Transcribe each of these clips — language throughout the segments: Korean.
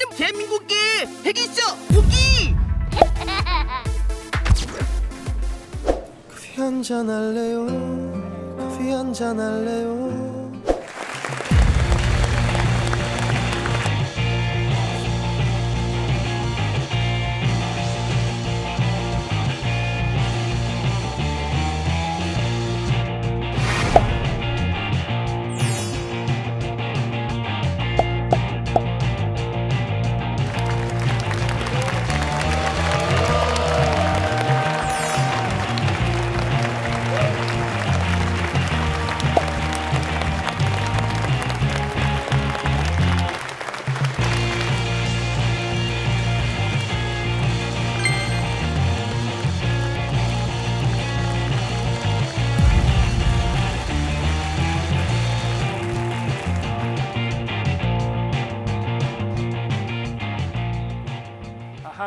나는 대한민국에 핵이 있어 무기! 커피 한잔 할래요? 커피 한잔 할래요?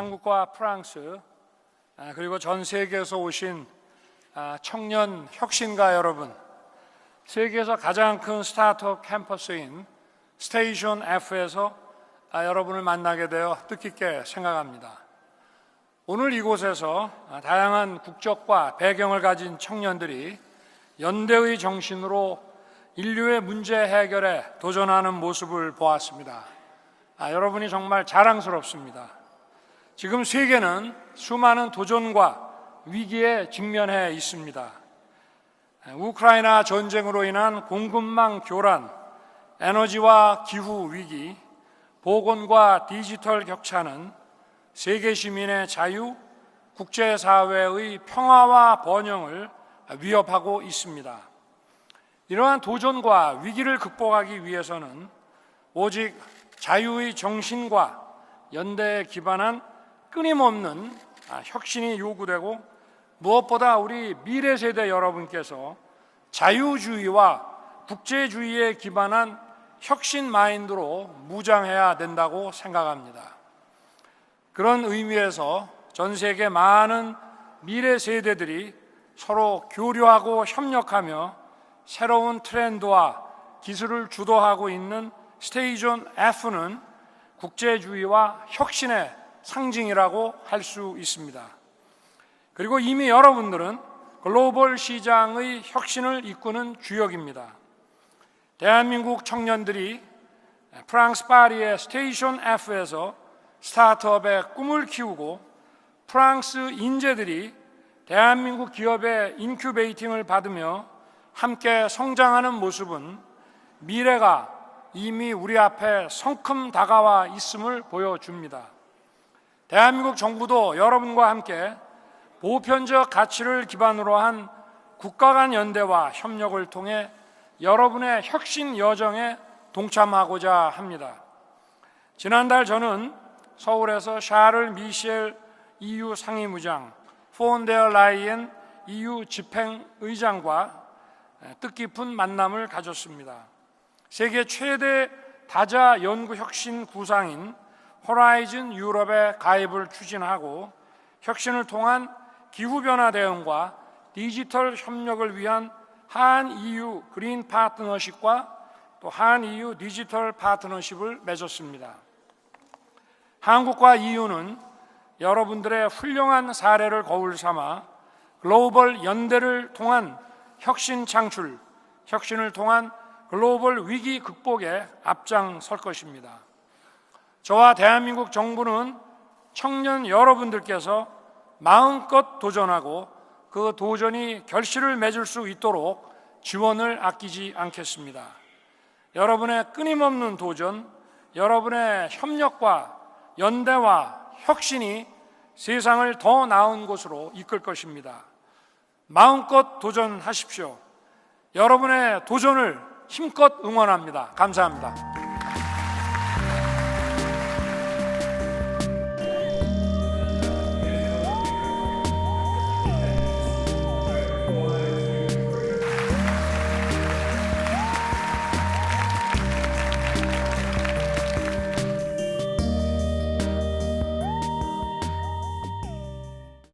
한국과 프랑스 아, 그리고 전 세계에서 오신 아, 청년 혁신가 여러분, 세계에서 가장 큰 스타트업 캠퍼스인 스테이션 F에서 아, 여러분을 만나게 되어 뜻깊게 생각합니다. 오늘 이곳에서 다양한 국적과 배경을 가진 청년들이 연대의 정신으로 인류의 문제 해결에 도전하는 모습을 보았습니다. 아, 여러분이 정말 자랑스럽습니다. 지금 세계는 수많은 도전과 위기에 직면해 있습니다. 우크라이나 전쟁으로 인한 공급망 교란, 에너지와 기후 위기, 보건과 디지털 격차는 세계 시민의 자유, 국제사회의 평화와 번영을 위협하고 있습니다. 이러한 도전과 위기를 극복하기 위해서는 오직 자유의 정신과 연대에 기반한 끊임없는 아, 혁신이 요구되고 무엇보다 우리 미래 세대 여러분께서 자유주의와 국제주의에 기반한 혁신 마인드로 무장해야 된다고 생각합니다. 그런 의미에서 전 세계 많은 미래 세대들이 서로 교류하고 협력하며 새로운 트렌드와 기술을 주도하고 있는 스테이존 F는 국제주의와 혁신의 상징이라고 할 수 있습니다. 그리고 이미 여러분들은 글로벌 시장의 혁신을 이끄는 주역입니다. 대한민국 청년들이 프랑스 파리의 스테이션 F에서 스타트업의 꿈을 키우고 프랑스 인재들이 대한민국 기업의 인큐베이팅을 받으며 함께 성장하는 모습은 미래가 이미 우리 앞에 성큼 다가와 있음을 보여줍니다. 대한민국 정부도 여러분과 함께 보편적 가치를 기반으로 한 국가 간 연대와 협력을 통해 여러분의 혁신 여정에 동참하고자 합니다. 지난달 저는 서울에서 샤를 미셸 EU 상임의장, 폰데어 라이엔 EU 집행의장과 뜻깊은 만남을 가졌습니다. 세계 최대 다자 연구 혁신 구상인 호라이즌 유럽의 가입을 추진하고 혁신을 통한 기후변화 대응과 디지털 협력을 위한 한 EU 그린 파트너십과 또 한 EU 디지털 파트너십을 맺었습니다. 한국과 EU는 여러분들의 훌륭한 사례를 거울 삼아 글로벌 연대를 통한 혁신 창출, 혁신을 통한 글로벌 위기 극복에 앞장설 것입니다. 저와 대한민국 정부는 청년 여러분들께서 마음껏 도전하고 그 도전이 결실을 맺을 수 있도록 지원을 아끼지 않겠습니다. 여러분의 끊임없는 도전, 여러분의 협력과 연대와 혁신이 세상을 더 나은 곳으로 이끌 것입니다. 마음껏 도전하십시오. 여러분의 도전을 힘껏 응원합니다. 감사합니다.